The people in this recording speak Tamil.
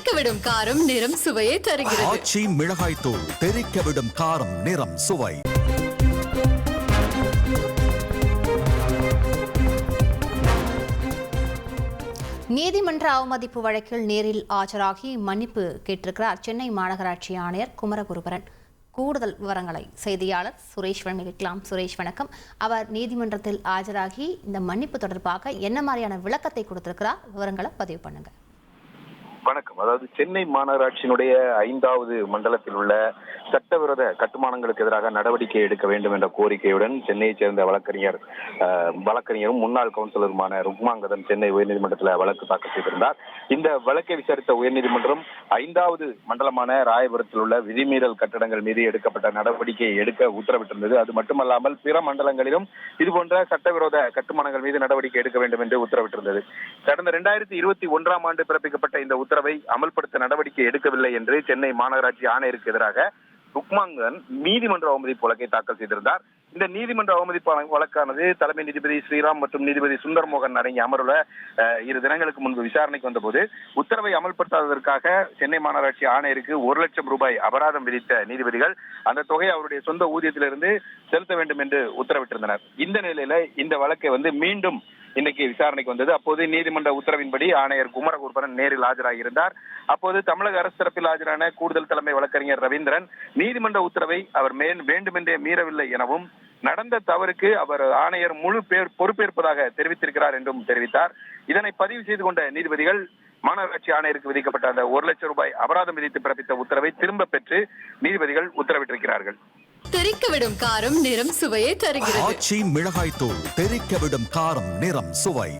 தெறிக்கவிடும் காரம் நிறம் சுவையை தருகிறது. ஆச்சி மிளகாய் தூள் தெறிக்க விடும் காரம் நிறம் சுவை. நீதிமன்ற அவமதிப்பு வழக்கில் நேரில் ஆஜராகி மன்னிப்பு கேட்டிருக்கிறார் சென்னை மாநகராட்சி ஆணையர் குமரகுருபரன். கூடுதல் விவரங்களை செய்தியாளர் சுரேஷ் வழங்கிக்கலாம் சுரேஷ் வணக்கம். அவர் நீதிமன்றத்தில் ஆஜராகி இந்த மன்னிப்பு தொடர்பாக என்ன மாதிரியான விளக்கத்தை கொடுத்திருக்கிறார்? விவரங்களை பதிவு பண்ணுங்க. வணக்கம். அதாவது சென்னை மாநகராட்சியினுடைய ஐந்தாவது மண்டலத்தில் உள்ள சட்டவிரோத கட்டுமானங்களுக்கு எதிராக நடவடிக்கை எடுக்க வேண்டும் என்ற கோரிக்கையுடன் சென்னையைச் சேர்ந்த வழக்கறிஞர் வழக்கறிஞரும் முன்னாள் கவுன்சிலருமான ருக்மாங்கதன் சென்னை உயர்நீதிமன்றத்தில் வழக்கு தாக்கல் செய்திருந்தார். இந்த வழக்கை விசாரித்த உயர்நீதிமன்றம் ஐந்தாவது மண்டலமான ராயபுரத்தில் உள்ள விதிமீறல் கட்டடங்கள் மீது எடுக்கப்பட்ட நடவடிக்கையை எடுக்க உத்தரவிட்டிருந்தது. அது மட்டுமல்லாமல் பிற மண்டலங்களிலும் இதுபோன்ற சட்டவிரோத கட்டுமானங்கள் மீது நடவடிக்கை எடுக்க வேண்டும் என்று உத்தரவிட்டிருந்தது. கடந்த இரண்டாயிரத்தி இருபத்தி ஒன்றாம் ஆண்டு பிறப்பிக்கப்பட்ட இந்த உத்தரவை அமல்படுத்த நடவடிக்கை எடுக்கவில்லை என்று சென்னை மாநகராட்சி ஆணையருக்கு எதிராக ருக்மாங்கன் நீதிமன்ற அவமதிப்பு வழக்கை தாக்கல் செய்திருந்தார். இந்த நீதிமன்ற அவமதிப்பு வழக்கானது தலைமை நீதிபதி ஸ்ரீராம் மற்றும் நீதிபதி சுந்தர் மோகன் அடங்கிய அமர்வுல இரு தினங்களுக்கு முன்பு விசாரணைக்கு வந்தபோது உத்தரவை அமல்படுத்தாததற்காக சென்னை மாநகராட்சி ஆணையருக்கு ஒரு லட்சம் ரூபாய் அபராதம் விதித்த நீதிபதிகள் அந்த தொகையை அவருடைய சொந்த ஊதியத்திலிருந்து செலுத்த வேண்டும் என்று உத்தரவிட்டிருந்தனர். இந்த நிலையில இந்த வழக்கை வந்து மீண்டும் இன்னைக்கு விசாரணைக்கு வந்தது. அப்போது நீதிமன்ற உத்தரவின்படி ஆணையர் குமரகுருபரன் நேரில் ஆஜராகியிருந்தார் அப்போது தமிழக அரசு தரப்பில் ஆஜரான கூடுதல் தலைமை வழக்கறிஞர் ரவீந்திரன் நீதிமன்ற உத்தரவை அவர் வேண்டுமென்றே மீறவில்லை எனவும் நடந்த தவறுக்கு அவர் ஆணையர் முழு பேர் பொறுப்பேற்பதாக தெரிவித்திருக்கிறார் என்றும் தெரிவித்தார். இதனை பதிவு செய்து கொண்ட நீதிபதிகள் மாநகராட்சி ஆணையருக்கு விதிக்கப்பட்ட அந்த ஒரு லட்சம் ரூபாய் அபராதம் விதித்து பிறப்பித்த உத்தரவை திரும்ப பெற்று நீதிபதிகள் உத்தரவிட்டிருக்கிறார்கள். தெறிக்கவிடும் காரம் நிறம் சுவையை தருகிறது. ஆச்சி மிளகாய் தூள் தெறிக்க விடும் காரம் நிறம் சுவை.